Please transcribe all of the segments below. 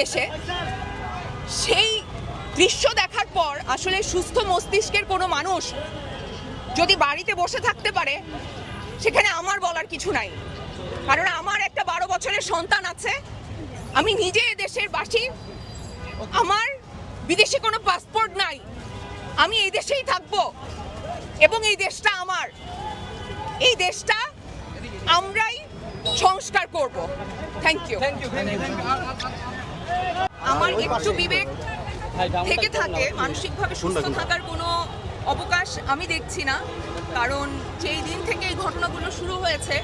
দেশে। সেই দৃশ্য দেখার পর আসলে সুস্থ মস্তিষ্কের কোনো মানুষ যদি বাড়িতে বসে থাকতে পারে, সেখানে আমার বলার কিছু নাই। কারণ আমার একটা বারো বছরের সন্তান আছে, আমি নিজে দেশের বাসী, আমার বিদেশে কোনো পাসপোর্ট নাই, আমি এই দেশেই থাকব এবং এই দেশটা আমার। এই দেশটা আমরাই সংস্কার করব। থ্যাংক ইউ আমার একটু বিবেক থেকে থাকে মানসিকভাবে সুস্থ থাকার কোনো অবকাশ আমি দেখছি না। কারণ যেই দিন থেকে এই ঘটনাগুলো শুরু হয়েছে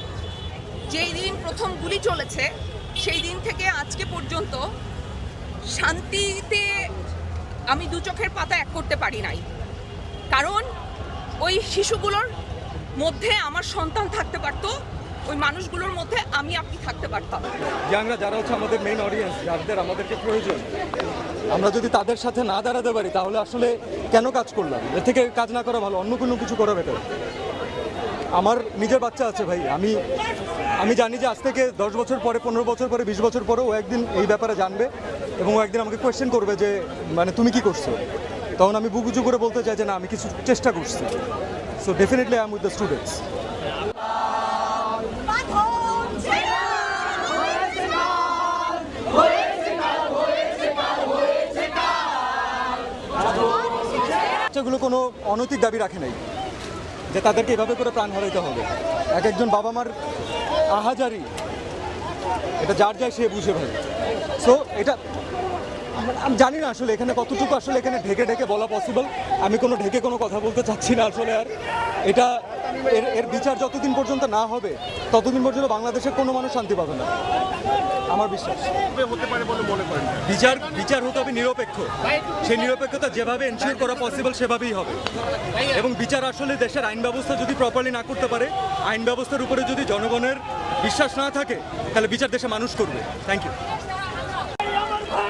যেই দিন প্রথম গুলি চলেছে সেই দিন থেকে আজকে পর্যন্ত শান্তিতে আমি দু চোখের পাতা এক করতে পারি নাই। কারণ ওই শিশুগুলোর মধ্যে আমার সন্তান থাকতে পারতো ওই মানুষগুলোর মধ্যে আমি আপনি থাকতে পারতাম। ইয়াংরা যারা হচ্ছে আমাদের মেইন অডিয়েন্স যাদের আমাদেরকে প্রয়োজন, আমরা যদি তাদের সাথে না দাঁড়াতে পারি, তাহলে আসলে কেন কাজ করলাম? এর থেকে কাজ না করা ভালো, অন্য কোনো কিছু করা বেটার আমার নিজের বাচ্চা আছে ভাই, আমি আমি জানি যে আজ থেকে দশ বছর পরে, পনেরো বছর পরে, বিশ বছর পরে ও একদিন এই ব্যাপারে জানবে এবং ও একদিন আমাকে কোয়েশ্চেন করবে যে মানে তুমি কি করছ? তখন আমি বুকুচু করে বলতে চাই যে না, আমি কিছু চেষ্টা করছি। So definitely I am with the students কোনো অনৈতিক দাবি রাখে নাই, যে তাদেরকে এভাবে করে প্রাণ হারাইতে হবে। এক একজন বাবা মার আহাজারি, এটা যার যায় সে বুঝে ভাই সো এটা আমি জানি না আসলে এখানে কতটুকু আসলে এখানে ঢেকে ঢেকে বলা পসিবল আমি কোনো ঢেকে কোনো কথা বলতে চাচ্ছি না আসলে আর। এটা এর এর বিচার যতদিন পর্যন্ত না হবে, ততদিন পর্যন্ত বাংলাদেশের কোনো মানুষ শান্তি পাবে না। আমার বিশ্বাস। হতে পারে বলে মনে করেন বিচার বিচার হতে হবে নিরপেক্ষ। সেই নিরপেক্ষতা যেভাবে এনশিওর করা পসিবল সেভাবেই হবে। এবং বিচার আসলে দেশের আইন ব্যবস্থা যদি প্রপারলি না করতে পারে, আইন ব্যবস্থার উপরে যদি জনগণের বিশ্বাস না থাকে, তাহলে বিচার দেশে মানুষ করবে। থ্যাংক ইউ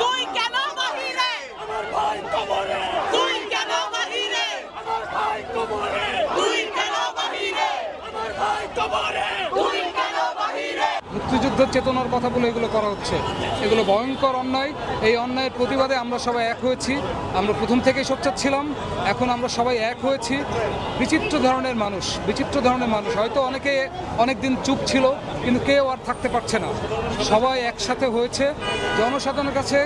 তুই কেন বাহিরে তুই কেন বাহিরে তুই কেন বাহিরে তুই কেন বাহিরে মুক্তিযুদ্ধের চেতনার কথা বলে এগুলো করা হচ্ছে। এগুলো ভয়ঙ্কর অন্যায়। এই অন্যায়ের প্রতিবাদে আমরা সবাই এক হয়েছি। আমরা প্রথম থেকেই সোচ্চার ছিলাম। এখন আমরা সবাই এক হয়েছি। বিচিত্র ধরনের মানুষ, বিচিত্র ধরনের মানুষ। হয়তো অনেকে অনেক দিন চুপ ছিল, কিন্তু কেউ আর থাকতে পারছে না। সবাই একসাথে হয়েছে। জনসাধারণের কাছে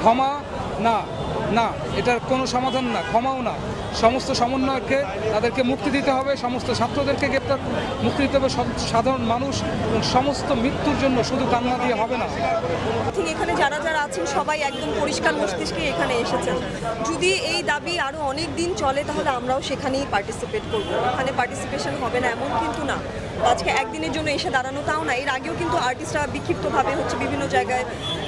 ক্ষমা, না না, এটার কোনো সমাধান না, ক্ষমাও না। সমস্ত সমন্বয়কে তাদেরকে মুক্তি দিতে হবে, সমস্ত ছাত্রদেরকে গ্রেপ্তার, মুক্তি দিতে হবে সাধারণ মানুষ এবং সমস্ত মৃত্যুর জন্য শুধু কান্না দিয়ে হবে না। এখানে যারা যারা আছেন সবাই একদম পরিষ্কার মস্তিষ্কে এখানে এসেছেন। যদি এই দাবি আরও অনেক দিন চলে, তাহলে আমরাও সেখানেই পার্টিসিপেট করব। এখানে পার্টিসিপেশন হবে না, এমন কিন্তু না। আজকে একদিনের জন্য এসে দাঁড়ানো তাও না। এর আগেও কিন্তু আর্টিস্টরা বিক্ষিপ্তভাবে হচ্ছে বিভিন্ন জায়গায়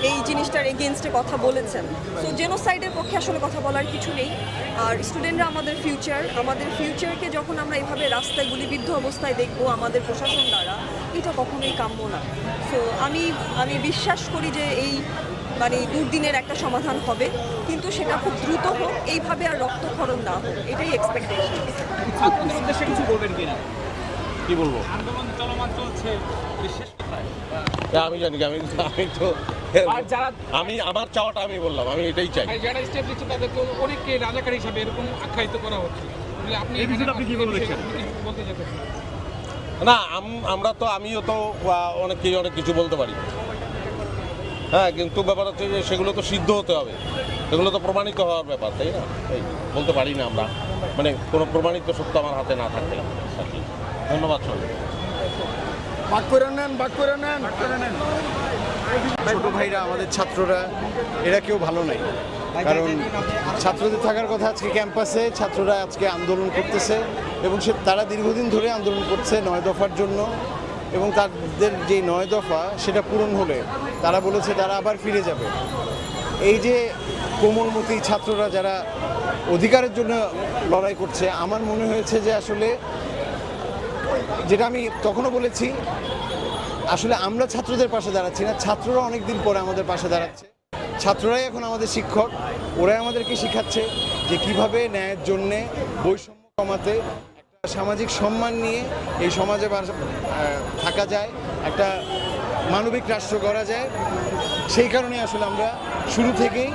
এই জিনিসটার এগেনস্টে কথা বলেছেন। সো জেনোসাইডের পক্ষে আসলে কথা বলার কিছু নেই। আর স্টুডেন্টরা আমাদের ফিউচার আমাদের ফিউচারকে যখন আমরা এভাবে রাস্তায় গুলিবিদ্ধ অবস্থায় দেখব আমাদের প্রশাসন দ্বারা এটা কখনোই কাম্য না। সো আমি আমি বিশ্বাস করি যে এই মানে দুর্দিনের একটা সমাধান হবে কিন্তু সেটা খুব দ্রুত হোক এইভাবে আর রক্তক্ষরণ না হোক এটাই এক্সপেকটেশন কিছু বলবেন কিনা? কি বলব? আন্দোলন চলমান চলছে বিশেষ কোথায়? আমি জানি আমি আমি তো আমি আমার চাওয়াটা আমি বললাম আমি এটাই চাই। যারা স্টেপ নিচ্ছে তাদেরকে অনেককে রাজাকার হিসাবে এরকম আখ্যায়িত করা হচ্ছে। আপনি এই বিষয়টা আপনি কীভাবে দেখছেন? বলতে চাইতেছেন না আম- আমরা তো আমিও তো আহ, অনেককেই অনেক কিছু বলতে পারি। হ্যাঁ কিন্তু ব্যাপার হচ্ছে যে সেগুলো তো সিদ্ধ হতে হবে। সেগুলো তো প্রমাণিত হওয়ার ব্যাপার তাই না? এই বলতে পারি না আমরা। মানে কোনো প্রমাণিত সত্য আমার হাতে না থাকলে। ধন্যবাদ সবাই বাক করে নেন বাক করে নেন। ছোট ভাইরা, আমাদের ছাত্ররা, এরা কেউ ভালো নাই। কারণ ছাত্রদের থাকার কথা আজকে ক্যাম্পাসে, ছাত্ররা আজকে আন্দোলন করতেছে এবং সে, তারা দীর্ঘদিন ধরে আন্দোলন করছে নয় দফার জন্য এবং তাদের যে নয় দফা, সেটা পূরণ হলে তারা বলেছে তারা আবার ফিরে যাবে। এই যে কোমলমতি ছাত্ররা যারা অধিকারের জন্য লড়াই করছে, আমার মনে হয়েছে যে আসলে, যেটা আমি তখনও বলেছি আসলে আমরা ছাত্রদের পাশে দাঁড়াচ্ছি না। ছাত্ররা অনেক দিন পরে আমাদের পাশে দাঁড়াচ্ছে। ছাত্ররাই এখন আমাদের শিক্ষক। ওরাই আমাদেরকে শেখাচ্ছে যে কীভাবে ন্যায়ের জন্যে বৈষম্য কমাতে একটা সামাজিক সম্মান নিয়ে এই সমাজে থাকা যায়, একটা মানবিক রাষ্ট্র করা যায়। সেই কারণে আসলে আমরা শুরু থেকেই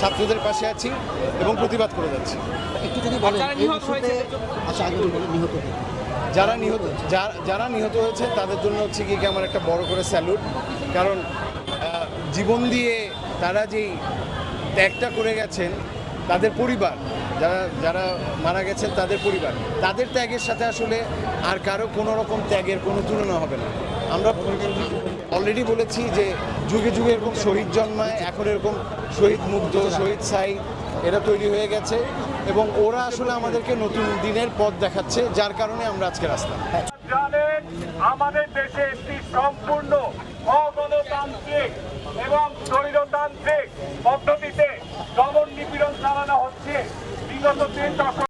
ছাত্রদের পাশে আছি এবং প্রতিবাদ করে যাচ্ছি। একটু যদি বলেন যারা নিহত আচ্ছা আগে নিহত যারা নিহত যারা- যারা নিহত হয়েছে তাদের জন্য হচ্ছে কি আমার একটা বড় করে স্যালুট। কারণ জীবন দিয়ে তারা যেই ত্যাগটা করে গেছেন তাদের পরিবার যারা যারা মারা গেছেন তাদের পরিবার। তাদের ত্যাগের সাথে আসলে আর কারও কোনো রকম ত্যাগের কোনো তুলনা হবে না। আমরা অলরেডি বলেছি যে যুগে যুগে এরকম শহীদ জন্মায় এখন এরকম শহীদ মুগ্ধ শহীদ সাই এরা তৈরি হয়ে গেছে এবং ওরা আসলে আমাদেরকে নতুন দিনের পথ দেখাচ্ছে, যার কারণে আমরা আজকে রাস্তা। আমাদের দেশে একটি সম্পূর্ণ অগণতান্ত্রিক এবং স্বৈরতান্ত্রিক পদ্ধতিতে দমন নিপীড়ন চালানো হচ্ছে। বিগত তিন